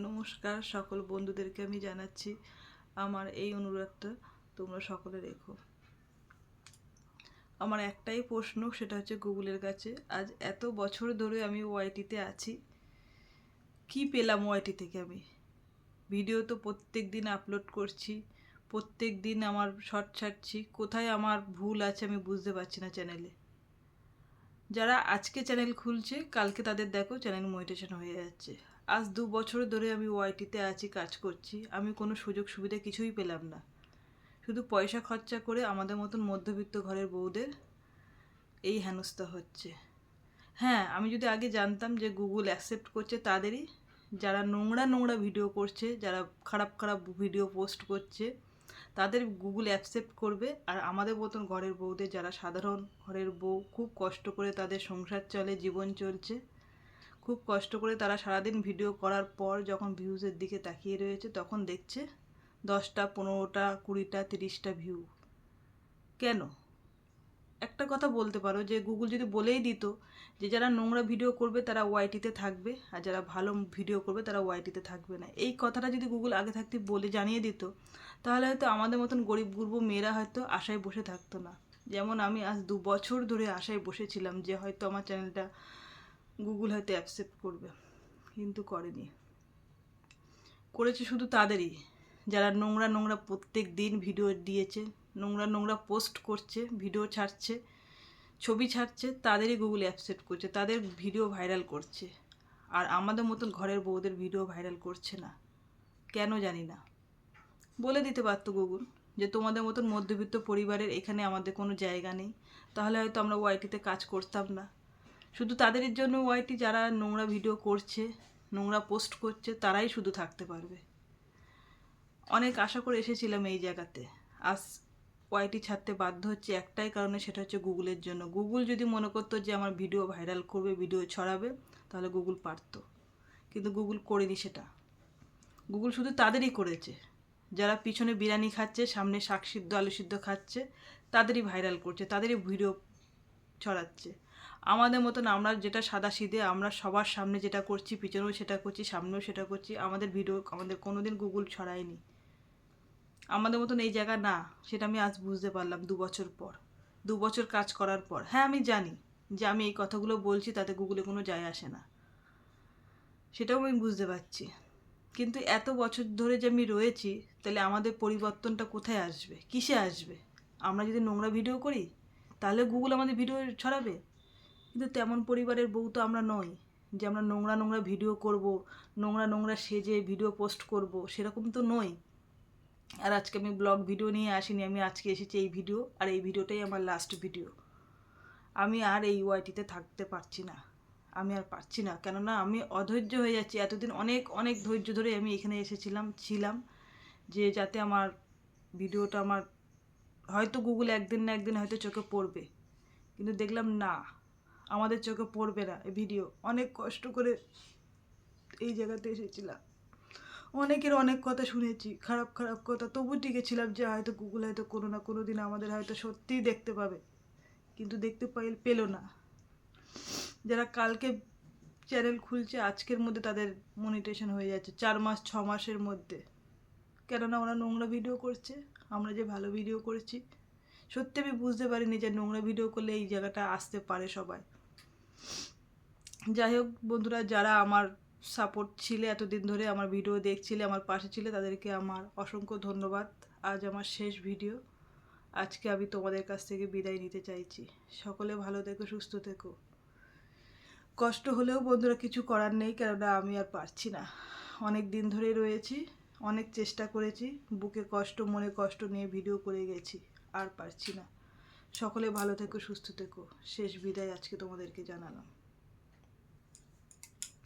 নমস্কার সকল বন্ধুদেরকে আমি জানাচ্ছি আমার এই অনুরোধটা তোমরা সকলে রেখো। আমার একটাই প্রশ্ন, সেটা হচ্ছে গুগলের কাছে, আজ এত বছর ধরে আমি ওয়াইটিতে আছি, কি পেলাম ওয়াইটি থেকে আমি? ভিডিও তো প্রত্যেক দিন আপলোড করছি, প্রত্যেক দিন আমার শর্ট ছাড়ছি, কোথায় আমার ভুল আছে আমি বুঝতে পারছি না চ্যানেলে। যারা আজকে চ্যানেল খুলছে, কালকে তাদের দেখো চ্যানেল মনিটেশন হয়ে যাচ্ছে। আজ দু বছর ধরে আমি ওয়াইটিতে আছি, কাজ করছি। আমি কোনো সুযোগ সুবিধা কিছুই পেলাম না। শুধু পয়সা খরচা করে আমাদের মতন মধ্যবিত্ত ঘরের বউদের এই হেনস্থা হচ্ছে। হ্যাঁ আমি যদি আগে জানতাম যে গুগল অ্যাকসেপ্ট করছে তাদেরই, যারা নোংরা নোংরা ভিডিও করছে, যারা খারাপ খারাপ ভিডিও পোস্ট করছে, তাদের গুগল অ্যাকসেপ্ট করবে। আর আমাদের মতন ঘরের বউদের, যারা সাধারণ ঘরের বউ, খুব কষ্ট করে তাদের সংসার চলে, জীবন চলছে। খুব কষ্ট করে তারা সারাদিন ভিডিও করার পর যখন ভিউজের দিকে তাকিয়ে রয়েছে, তখন দেখছে দশটা, পনেরোটা, কুড়িটা, তিরিশটা ভিউ কেন? একটা কথা বলতে পারো যে গুগল যদি বলেই দিত যে, যারা নোংরা ভিডিও করবে তারা ওয়াইটিতে থাকবে, আর যারা ভালো ভিডিও করবে তারা ওয়াইটিতে থাকবে না। এই কথাটা যদি গুগল আগে থাকতে বলে জানিয়ে দিত, তাহলে হয়তো আমাদের মতন গরিব গুরব মেয়েরা হয়তো আশায় বসে থাকতো না। যেমন আমি আজ দু বছর ধরে আশায় বসেছিলাম যে, হয়তো আমার চ্যানেলটা গুগল হয়তো অ্যাকসেপ্ট করবে, কিন্তু করেনি। করেছে শুধু তাদেরই, যারা নোংরা নোংরা প্রত্যেক দিন ভিডিও দিয়েছে, নোংরা নোংরা পোস্ট করছে ভিডিও ছাড়ছে, ছবি ছাড়ছে, তাদেরই গুগল অ্যাকসেপ্ট করছে, তাদের ভিডিও ভাইরাল করছে। আর আমাদের মতন ঘরের বউদের ভিডিও ভাইরাল করছে না। কেন জানি না। বলে দিতে পারতো গুগল যে, তোমাদের মতন মধ্যবিত্ত পরিবারের এখানে আমাদের কোনো জায়গা নেই। তাহলে হয়তো আমরা ওয়াইটিতে কাজ করতাম না। শুধু তাদের জন্য ওয়াইটি যারা নোংরা ভিডিও করছে, নোংরা পোস্ট করছে, তারাই শুধু থাকতে পারবে। অনেক আশা করে এসেছিলাম এই জায়গাতে। আজ ওয়াইটি ছাড়তে বাধ্য হচ্ছে একটাই কারণে, সেটা হচ্ছে গুগলের জন্য। গুগল যদি মনে করতো যে আমার ভিডিও ভাইরাল করবে ভিডিও ছড়াবে, তাহলে গুগল পারতো। কিন্তু গুগল করেনি সেটা। গুগল শুধু তাদেরই করেছে। যারা পিছনে বিরিয়ানি খাচ্ছে, সামনে শাক সিদ্ধ, আলু সিদ্ধ খাচ্ছে, তাদেরই ভাইরাল করছে, তাদেরই ভিডিও ছড়াচ্ছে। আমাদের মতন আমরা যেটা সাদা সিধে আমরা সবার সামনে যেটা করছি, পিছনেও সেটা করছি, সামনেও সেটা করছি, আমাদের ভিডিও আমাদের কোনো দিন গুগল ছড়ায়নি। আমাদের মতন এই জায়গা না, সেটা আমি আজ বুঝতে পারলাম দু বছর পর। দু বছর কাজ করার পর। হ্যাঁ আমি জানি যে আমি এই কথাগুলো বলছি, তাতে গুগলে কোনো যায় আসে না। সেটাও আমি বুঝতে পারছি। কিন্তু এত বছর ধরে যে আমি রয়েছি, তাহলে আমাদের পরিবর্তনটা কোথায় আসবে? কিসে আসবে? আমরা যদি নোংরা ভিডিও করি, তাহলে গুগল আমাদের ভিডিও ছড়াবে? কিন্তু তেমন পরিবারের বউ তো আমরা নই যে আমরা নোংরা নোংরা ভিডিও করব, নোংরা নোংরা সেজে ভিডিও পোস্ট করব, সেরকম তো নই আর আজকে আমি ব্লগ ভিডিও নিয়ে আসিনি, আমি আজকে এসেছি এই ভিডিও, আর এই ভিডিওটাই আমার লাস্ট ভিডিও। আমি আর এই ওয়াইটিতে থাকতে পারছি না, আমি আর পারছি না, কেননা আমি অধৈর্য হয়ে যাচ্ছি। এতদিন অনেক অনেক ধৈর্য ধরে আমি এখানে এসেছিলাম, ছিলাম, যে যাতে আমার ভিডিওটা আমার, হয়তো গুগল একদিন না একদিন হয়তো চোখে পড়বে। কিন্তু দেখলাম না আমাদের চোখে পড়বে না এই ভিডিও অনেক কষ্ট করে এই জায়গাতে এসেছিলাম। অনেকের অনেক কথা শুনেছি, খারাপ খারাপ কথা। তবু টিকেছিলাম যে হয়তো গুগল হয়তো কোনো না কোনো দিন আমাদের হয়তো সত্যিই দেখতে পাবে। কিন্তু দেখতে পাই, পেল না। যারা কালকে চ্যানেল খুলছে, আজকের মধ্যে তাদের মনিটেশন হয়ে যাচ্ছে, চার মাস, ছ মাসের মধ্যে। কেননা ওরা নোংরা ভিডিও করছে, আমরা যে ভালো ভিডিও করেছি সত্যি আমি বুঝতে পারিনি যে নোংরা ভিডিও করলে এই জায়গাটা আসতে পারে সবাই। যাই হোক বন্ধুরা, যারা আমার সাপোর্ট ছিলে এতদিন ধরে, আমার ভিডিও দেখছিলে, আমার পাশে ছিলে, তাদেরকে আমার অসংখ্য ধন্যবাদ। আজ আমার শেষ ভিডিও আজকে আমি তোমাদের কাছ থেকে বিদায় নিতে চাইছি। সকলে ভালো থেকো, সুস্থ থেকো। কষ্ট হলেও বন্ধুরা কিছু করার নেই, কেননা আমি আর পারছি না। অনেক দিন ধরে রয়েছি। অনেক চেষ্টা করেছি, বুকে কষ্ট, মনে কষ্ট নিয়ে ভিডিও করে গেছি, আর পারছি না। সকলে ভালো থেকো, সুস্থ থেকো। শেষ বিদায় আজকে তোমাদেরকে জানালাম।